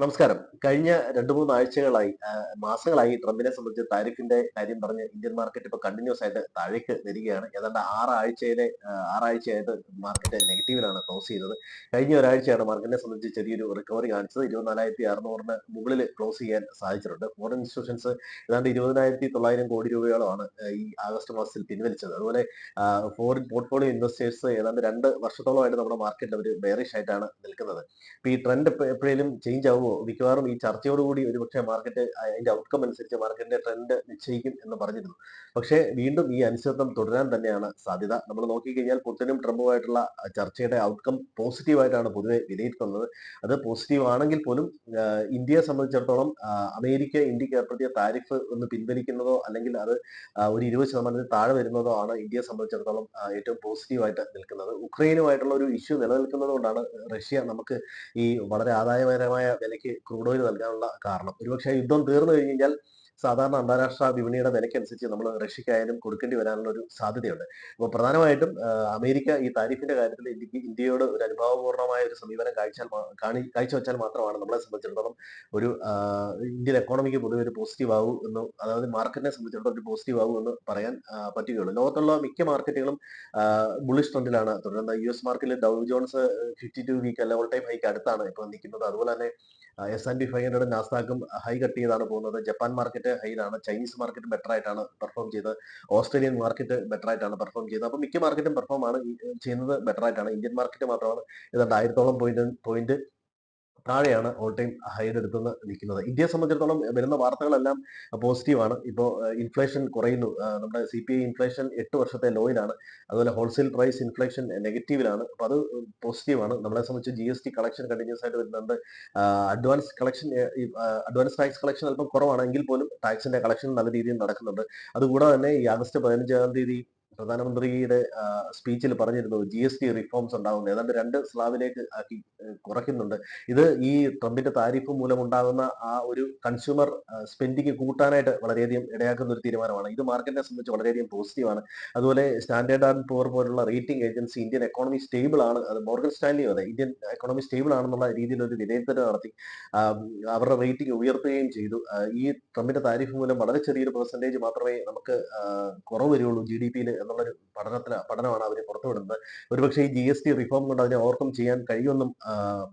നമസ്കാരം. കഴിഞ്ഞ രണ്ടു മൂന്ന് ആഴ്ചകളായി മാസങ്ങളായി ട്രംപിനെ സംബന്ധിച്ച് താരിഫിന്റെ കാര്യം പറഞ്ഞ് ഇന്ത്യൻ മാർക്കറ്റ് ഇപ്പൊ കണ്ടിന്യൂസ് ആയിട്ട് താഴേക്ക് വരികയാണ്. ഏതാണ്ട് ആറാഴ്ചയിലെ ആറാഴ്ചയായിട്ട് മാർക്കറ്റ് നെഗറ്റീവിലാണ് ക്ലോസ് ചെയ്തത്. കഴിഞ്ഞ ഒരാഴ്ചയാണ് മാർക്കറ്റിനെ സംബന്ധിച്ച് ചെറിയൊരു റിക്കവറി കാണിച്ചത്. ഇരുപത്തിനാലായിരത്തി അറുന്നൂറിന് മുകളിൽ ക്ലോസ് ചെയ്യാൻ സാധിച്ചിട്ടുണ്ട്. ഫോറിൻ ഇൻസ്റ്റിറ്റ്യൂഷൻസ് ഏതാണ്ട് ഇരുപതിനായിരത്തി തൊള്ളായിരം കോടി രൂപയോളമാണ് ഈ ആഗസ്റ്റ് മാസത്തിൽ പിൻവലിച്ചത്. അതുപോലെ ഫോറിൻ പോർട്ട്ഫോളിയോ ഇൻവെസ്റ്റേഴ്സ് ഏതാണ്ട് രണ്ട് വർഷത്തോളമായിട്ട് നമ്മുടെ മാർക്കറ്റ് അവർ ബെയറിഷ് ആയിട്ടാണ് നിൽക്കുന്നത്. ഇപ്പൊ ഈ ട്രെൻഡ് എപ്പോഴേലും ചേഞ്ച് ആവുമോ മിക്കവാറും ഈ ചർച്ചയോടുകൂടി ഒരുപക്ഷെ മാർക്കറ്റ് അതിന്റെ ഔട്ട്കം അനുസരിച്ച് മാർക്കറ്റിന്റെ ട്രെൻഡ് നിശ്ചയിക്കും എന്ന് പറഞ്ഞിരുന്നു. പക്ഷേ വീണ്ടും ഈ അനിശ്ചിതത്വം തുടരാൻ തന്നെയാണ് സാധ്യത. നമ്മൾ നോക്കിക്കഴിഞ്ഞാൽ പുത്തനും ട്രംപുമായിട്ടുള്ള ചർച്ചയുടെ ഔട്ട്കം പോസിറ്റീവായിട്ടാണ് പൊതുവെ വിലയിരുത്തുന്നത്. അത് പോസിറ്റീവ് ആണെങ്കിൽ പോലും ഇന്ത്യയെ സംബന്ധിച്ചിടത്തോളം അമേരിക്ക ഇന്ത്യയ്ക്ക് ഏർപ്പെടുത്തിയ താരിഫ് ഒന്ന് പിൻവലിക്കുന്നതോ അല്ലെങ്കിൽ അത് ഒരു ഇരുപത് ശതമാനത്തിൽ താഴെ വരുന്നതോ ആണ് ഇന്ത്യയെ സംബന്ധിച്ചിടത്തോളം ഏറ്റവും പോസിറ്റീവായിട്ട് നിൽക്കുന്നത്. ഉക്രൈനുമായിട്ടുള്ള ഒരു ഇഷ്യൂ നിലനിൽക്കുന്നത് കൊണ്ടാണ് റഷ്യ നമുക്ക് ഈ വളരെ ആദായകരമായ വിലയ്ക്ക് ക്രൂഡ് ഓയിൽ നൽകാനുള്ള കാരണം. ഒരുപക്ഷെ യുദ്ധം തീർന്നു കഴിഞ്ഞു കഴിഞ്ഞാൽ സാധാരണ അന്താരാഷ്ട്ര വിപണിയുടെ വിലയ്ക്കനുസരിച്ച് നമ്മൾ റഷ്യക്കായാലും കൊടുക്കേണ്ടി വരാനുള്ള ഒരു സാധ്യതയുണ്ട്. അപ്പോൾ പ്രധാനമായിട്ടും അമേരിക്ക ഈ താരിഫിന്റെ കാര്യത്തിൽ ഇന്ത്യയ്ക്ക് ഇന്ത്യയോട് ഒരു അനുഭാവപൂർണമായ ഒരു സമീപനം കാഴ്ചാൽ കാണി കാഴ്ചവെച്ചാൽ മാത്രമാണ് നമ്മളെ സംബന്ധിച്ചിടത്തോളം ഒരു ഇന്ത്യൻ എക്കോണമിക്ക് പൊതുവെ ഒരു പോസിറ്റീവ് ആവൂ എന്ന് അതായത് മാർക്കറ്റിനെ സംബന്ധിച്ചിടത്തോളം ഒരു പോസിറ്റീവ് ആവൂ എന്ന് പറയാൻ പറ്റുകയുള്ളൂ. ലോകത്തുള്ള മിക്ക മാർക്കറ്റുകളും ബുള്ളിഷ് ട്രെൻഡിലാണ് തുടരുന്നത് യു എസ് മാർക്കറ്റിൽ Dow Jones fifty two week അല്ല ഓൾ ടൈം ഹൈക്ക് അടുത്താണ് ഇപ്പോൾ നിൽക്കുന്നത്. അതുപോലെ തന്നെ S and P five hundred നാസ്താക്കും high cut ചെയ്താണ് പോകുന്നത്. ജപ്പാൻ മാർക്കറ്റ് ഹൈയിലാണ് ചൈനീസ് മാർക്കറ്റ് ബെറ്റർ ആയിട്ടാണ് പെർഫോം ചെയ്തത്. ഓസ്ട്രേലിയൻ മാർക്കറ്റ് ബെറ്റർ ആയിട്ടാണ് പെർഫോം ചെയ്തത്. അപ്പോൾ മിക്ക മാർക്കറ്റും പെർഫോം ആണ്. ചെയ്യുന്നത് ബെറ്റർ ആയിട്ടാണ്. ഇന്ത്യൻ മാർക്കറ്റ് മാത്രമാണ്. ഏതാണ്ട് ആയിരത്തോളം പോയിന്റ് പോയിന്റ് താഴെയാണ് ഓൾ ടൈം ഹൈഡ് എടുത്തുനിന്ന് നിൽക്കുന്നത്. ഇന്ത്യയെ സംബന്ധിച്ചിടത്തോളം വരുന്ന വാർത്തകളെല്ലാം പോസിറ്റീവാണ് ഇപ്പോൾ ഇൻഫ്ലേഷൻ കുറയുന്നു. നമ്മുടെ സി പി ഐ ഇൻഫ്ലേഷൻ എട്ട് വർഷത്തെ ലോയിലാണ് അതുപോലെ ഹോൾസെയിൽ പ്രൈസ് ഇൻഫ്ലേഷൻ നെഗറ്റീവിലാണ് അപ്പോൾ അത് പോസിറ്റീവാണ് നമ്മളെ സംബന്ധിച്ച് G S T collection continuous ആയിട്ട് വരുന്നുണ്ട്. Advance collection advance tax collection അല്പം കുറവാണെങ്കിൽ പോലും ടാക്സിന്റെ കളക്ഷൻ നല്ല രീതിയിൽ നടക്കുന്നുണ്ട്. അതുകൂടാതെ തന്നെ ഈ ആഗസ്റ്റ് പതിനഞ്ചാം തീയതി പ്രധാനമന്ത്രിയുടെ സ്പീച്ചിൽ പറഞ്ഞിരുന്നു ജി എസ് ടി റിഫോംസ് ഉണ്ടാകുന്നു ഏതാണ്ട് രണ്ട് സ്ലാബിലേക്ക് ആക്കി കുറയ്ക്കുന്നുണ്ട്. ഇത് ഈ ട്രംപിന്റെ താരിഫ് മൂലം ഉണ്ടാകുന്ന ആ ഒരു കൺസ്യൂമർ സ്പെൻഡിങ് കൂട്ടാനായിട്ട് വളരെയധികം ഇടയാക്കുന്ന ഒരു തീരുമാനമാണ്. ഇത് മാർക്കറ്റിനെ സംബന്ധിച്ച് വളരെയധികം പോസിറ്റീവാണ് അതുപോലെ സ്റ്റാൻഡേർഡ് ആൻഡ് പോർ പോലുള്ള rating agency Indian economy stable ആണ്. അത് മോർഗൻ സ്റ്റാൻലിയും അതെ ഇന്ത്യൻ എക്കോണമി സ്റ്റേബിൾ ആണെന്നുള്ള രീതിയിൽ ഒരു വിലയിരുത്തൽ നടത്തി അവരുടെ റേറ്റിംഗ് ഉയർത്തുകയും ചെയ്തു. ഈ ട്രംപിന്റെ താരിഫ് മൂലം വളരെ ചെറിയൊരു പെർസെന്റേജ് മാത്രമേ നമുക്ക് കുറവ് വരികയുള്ളൂ ജി ഡി പിയിൽ എന്നുള്ളൊരു പഠനത്തിന് പഠനമാണ് അവർ പുറത്തുവിടുന്നത്. ഒരുപക്ഷെ ഈ ജി എസ് ടി റിഫോം കൊണ്ട് അതിനെ ഓവർകം ചെയ്യാൻ കഴിയുമെന്നും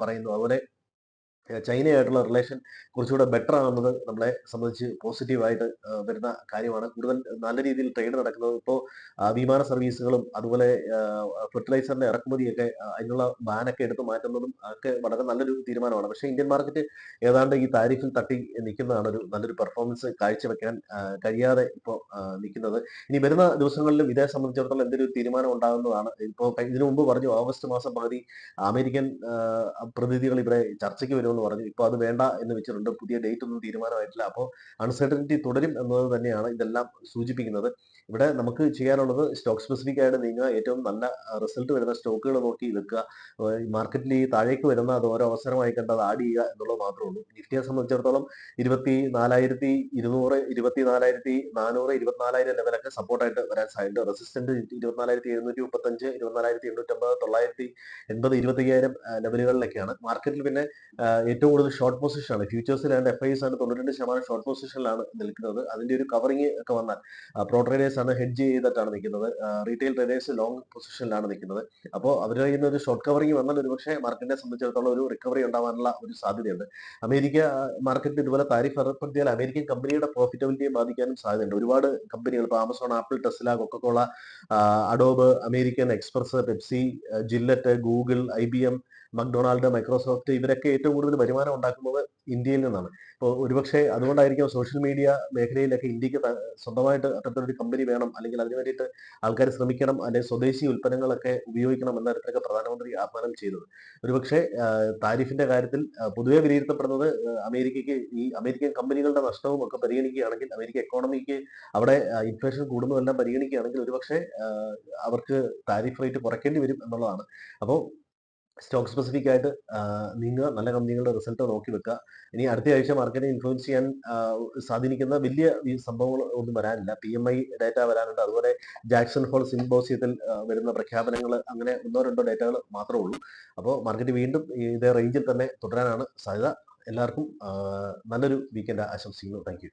പറയുന്നു. അതുപോലെ ചൈനയായിട്ടുള്ള റിലേഷൻ കുറച്ചുകൂടെ ബെറ്റർ ആകുന്നത് നമ്മളെ സംബന്ധിച്ച് പോസിറ്റീവായിട്ട് വരുന്ന കാര്യമാണ്. കൂടുതൽ നല്ല രീതിയിൽ ട്രേഡ് നടക്കുന്നത് ഇപ്പോൾ വിമാന സർവീസുകളും അതുപോലെ ഫെർട്ടിലൈസറിന്റെ ഇറക്കുമതിയൊക്കെ അതിനുള്ള ബാനൊക്കെ എടുത്ത് മാറ്റുന്നതും ഒക്കെ വളരെ നല്ലൊരു തീരുമാനമാണ്. പക്ഷേ ഇന്ത്യൻ മാർക്കറ്റ് ഏതാണ്ട് ഈ താരിഫിൽ തട്ടി നിൽക്കുന്നതാണ് ഒരു നല്ലൊരു പെർഫോമൻസ് കാഴ്ചവെക്കാൻ കഴിയാതെ ഇപ്പോൾ നിൽക്കുന്നത്. ഇനി വരുന്ന ദിവസങ്ങളിലും ഇതേ സംബന്ധിച്ചിടത്തോളം എന്തൊരു തീരുമാനം ഉണ്ടാകുന്നതാണ്. ഇപ്പോൾ ഇതിനു മുമ്പ് പറഞ്ഞു ഓഗസ്റ്റ് മാസം പകുതി അമേരിക്കൻ പ്രതിനിധികൾ ഇവിടെ ചർച്ചയ്ക്ക് വരുമെന്ന് പറഞ്ഞു. ഇപ്പോൾ അത് വേണ്ട എന്ന് വെച്ചിട്ടുണ്ട്. പുതിയ ഡേറ്റ് ഒന്നും തീരുമാനമായിട്ടില്ല. അപ്പോൾ അൺസർട്ടനിറ്റി തുടരും എന്നത് തന്നെയാണ് ഇതെല്ലാം സൂചിപ്പിക്കുന്നത്. ഇവിടെ നമുക്ക് ചെയ്യാനുള്ളത് സ്റ്റോക്ക് സ്പെസിഫിക് ആയിട്ട് നീങ്ങുക. ഏറ്റവും നല്ല റിസൾട്ട് വരുന്ന സ്റ്റോക്കുകൾ നോക്കി വെക്കുക. മാർക്കറ്റിൽ ഈ താഴേക്ക് വരുന്ന അത് ഓരോ അവസരമായി കണ്ട് അത് ആഡ് ചെയ്യുക എന്നുള്ളത് മാത്രമേ ഉള്ളൂ. നിഫ്റ്റിയെ സംബന്ധിച്ചിടത്തോളം ഇരുപത്തി നാലായിരത്തി ഇരുന്നൂറ് ഇരുപത്തി നാലായിരത്തി നാനൂറ് ഇരുപത്തിനാലായിരം ലെവലൊക്കെ സപ്പോർട്ടായിട്ട് വരാൻ സാധ്യത റെസിസ്റ്റന്റ് ഇരുപത്തിനാലായിരത്തി എഴുന്നൂറ്റി മുപ്പത്തഞ്ച് ഇരുപത്തിനാലായിരത്തി എണ്ണൂറ്റമ്പത് തൊള്ളായിരത്തി എൺപത് ഇരുപത്തയ്യായിരം ലെവലുകളിലൊക്കെയാണ് മാർക്കറ്റിൽ പിന്നെ ഏറ്റവും കൂടുതൽ ഷോർട്ട് പൊസിഷനാണ് ഫ്യൂച്ചേഴ്സിൽ ആൻഡ് എഫ് ഐസ് ആണ് തൊണ്ണൂറ്റി ശതമാനം ഷോർട്ട് പൊസിഷനിലാണ് നിൽക്കുന്നത്. അതിന്റെ ഒരു കവറിംഗ് ഒക്കെ വന്നാൽ പ്രോ ട്രേഡേഴ്സ് ആണ് ഹെഡ്ജ് ചെയ്തിട്ടാണ് നിൽക്കുന്നത്. റീറ്റെയിൽ ട്രേഡേഴ്സ് ലോങ് പൊസിഷനിലാണ് നിൽക്കുന്നത്. അപ്പോൾ അവരുടെ കയ്യിൽ നിന്ന് ഒരു ഷോർട്ട് കവറിംഗ് വന്നാൽ ഒരുപക്ഷെ മാർക്കറ്റിനെ സംബന്ധിച്ചിടത്തോളം ഒരു റിക്കവറി ഉണ്ടാവാനുള്ള ഒരു സാധ്യതയുണ്ട്. അമേരിക്ക മാർക്കറ്റ് ഇതുപോലെ താരിഫ് ഏർപ്പെടുത്തിയാൽ അമേരിക്കൻ കമ്പനിയുടെ പ്രോഫിറ്റബിലിറ്റിയെ ബാധിക്കാനും സാധ്യതയുണ്ട്. ഒരുപാട് കമ്പനികൾ ഇപ്പോൾ Amazon Apple Tesla coca cola Adobe American Express Pepsi Gillette Google I B M McDonald Microsoft ഇവരൊക്കെ ഏറ്റവും കൂടുതൽ വരുമാനം ഉണ്ടാക്കുന്നത് ഇന്ത്യയിൽ നിന്നാണ്. ഇപ്പോൾ ഒരുപക്ഷെ അതുകൊണ്ടായിരിക്കും സോഷ്യൽ മീഡിയ മേഖലയിലൊക്കെ ഇന്ത്യയ്ക്ക് സ്വന്തമായിട്ട് അത്തരത്തിലൊരു കമ്പനി വേണം അല്ലെങ്കിൽ അതിനു വേണ്ടിയിട്ട് ആൾക്കാർ ശ്രമിക്കണം അല്ലെങ്കിൽ സ്വദേശി ഉൽപ്പന്നങ്ങളൊക്കെ ഉപയോഗിക്കണം എന്ന തരത്തിലൊക്കെ പ്രധാനമന്ത്രി ആഹ്വാനം ചെയ്തത്. ഒരുപക്ഷെ താരിഫിന്റെ കാര്യത്തിൽ പൊതുവെ വിലയിരുത്തപ്പെടുന്നത് അമേരിക്കയ്ക്ക് ഈ അമേരിക്കൻ കമ്പനികളുടെ നഷ്ടവും ഒക്കെ പരിഗണിക്കുകയാണെങ്കിൽ അമേരിക്ക എക്കോണമിക്ക് അവിടെ ഇൻഫ്ലേഷൻ കൂടുന്നതെല്ലാം പരിഗണിക്കുകയാണെങ്കിൽ ഒരുപക്ഷെ അവർക്ക് താരിഫ് റേറ്റ് കുറയ്ക്കേണ്ടി വരും എന്നുള്ളതാണ്. അപ്പോൾ സ്റ്റോക്ക് സ്പെസിഫിക് ആയിട്ട് നിങ്ങൾ നല്ല കമ്പനികളുടെ റിസൾട്ട് നോക്കി വെക്കുക ഇനി അടുത്ത ആഴ്ച മാർക്കറ്റിനെ ഇൻഫ്ലുവൻസ് ചെയ്യാൻ സ്വാധീനിക്കുന്ന വലിയ സംഭവങ്ങൾ ഒന്നും വരാനില്ല. പി എം ഐ ഡേറ്റ വരാനുണ്ട്. അതുപോലെ ജാക്സൺ ഹോൾ സിംബോസിയത്തിൽ വരുന്ന പ്രഖ്യാപനങ്ങൾ അങ്ങനെ ഒന്നോ രണ്ടോ ഡേറ്റകൾ മാത്രമേ ഉള്ളൂ. അപ്പോൾ മാർക്കറ്റ് വീണ്ടും ഇതേ റേഞ്ചിൽ തന്നെ തുടരാനാണ് സാധ്യത. എല്ലാവർക്കും നല്ലൊരു വീക്കെൻഡ് ആശംസിക്കുന്നു. താങ്ക്